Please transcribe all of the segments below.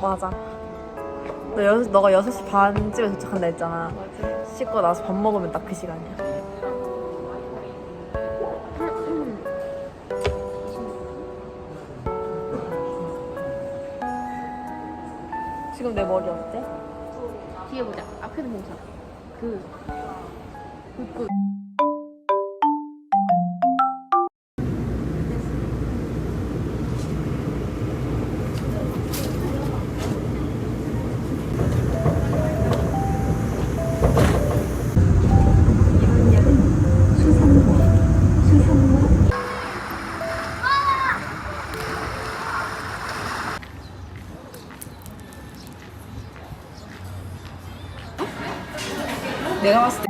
맞아. 너 여, 너가 6시 반쯤에 도착한다 했잖아. 맞아. 씻고 나서 밥 먹으면 딱 그 시간이야. 지금 내 머리 어때? 뒤에 보자. 앞에는 괜찮아. 그, 그, 그. 내가 봤을 때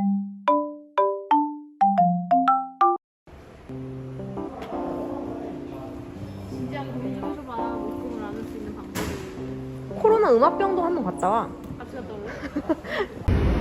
진짜 고민 좀 해줘봐. 목금을 안을 수 있는 방법을. 코로나 음압병동 한번 갔다 와. 같이 갔다 올래?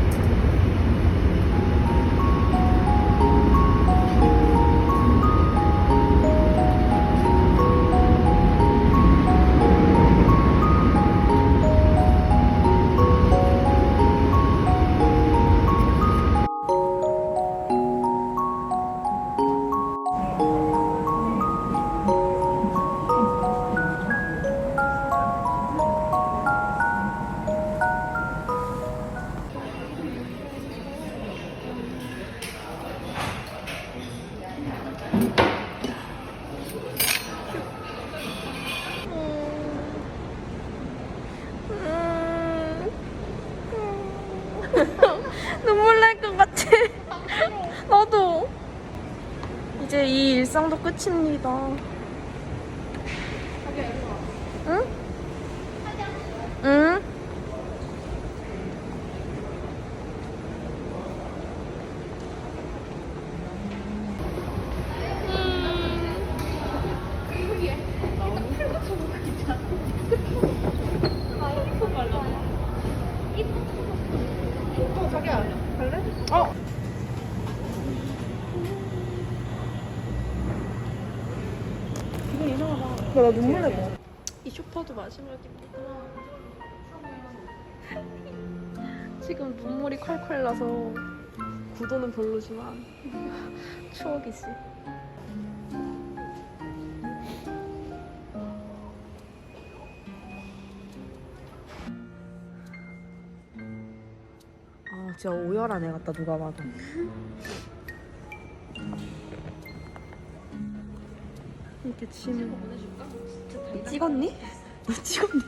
것 같아. 나도. 이제 이 일상도 끝입니다. 응? 응? 이상하다. 나 눈물 같아. 이 쇼파도 마지막입니다. 지금 눈물이 콸콸 나서 구도는 별로지만 추억이지. 아, 진짜 오열한 애 같다, 누가 봐도. 이렇게 치면. 너 찍었니? 너 찍었니?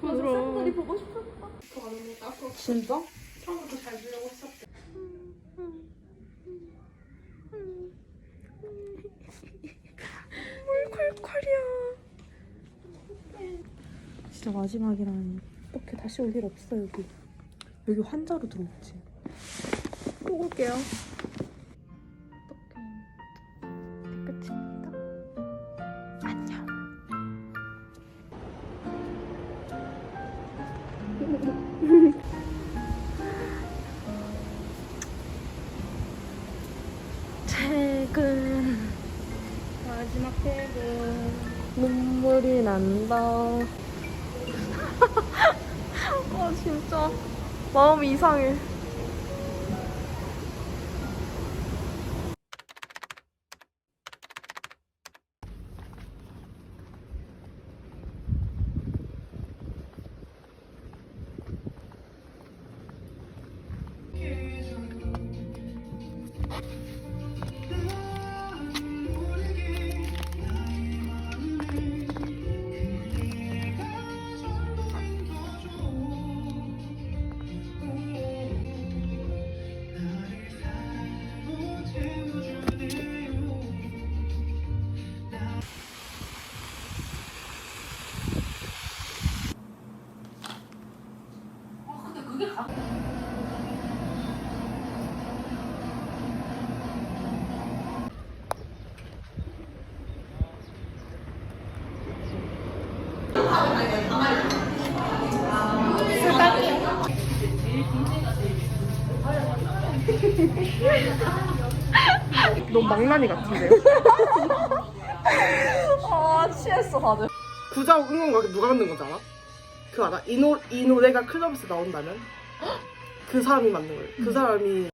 팬들이 보고 싶었다. 진짜? 처음부터 잘 주려고 했었대. 콸콸이야. 진짜 마지막이라니. 어떻게 다시 올 일 없어, 여기. 여기 환자로 들어오지. 또 올게요. 어떡해. 끝입니다. 안녕. 퇴근. 마지막 퇴근. 눈물이 난다. 아, 진짜. 마음이 이상해. 그게 가. 너무 망나니 같은데요? 아 취했어 다들 구자 응원 가 누가 만든 건지 알아? 그거 알아? 이, 노, 이 노래가 클럽에서 나온다면? 그 사람이 만든 거예요. 그 사람이.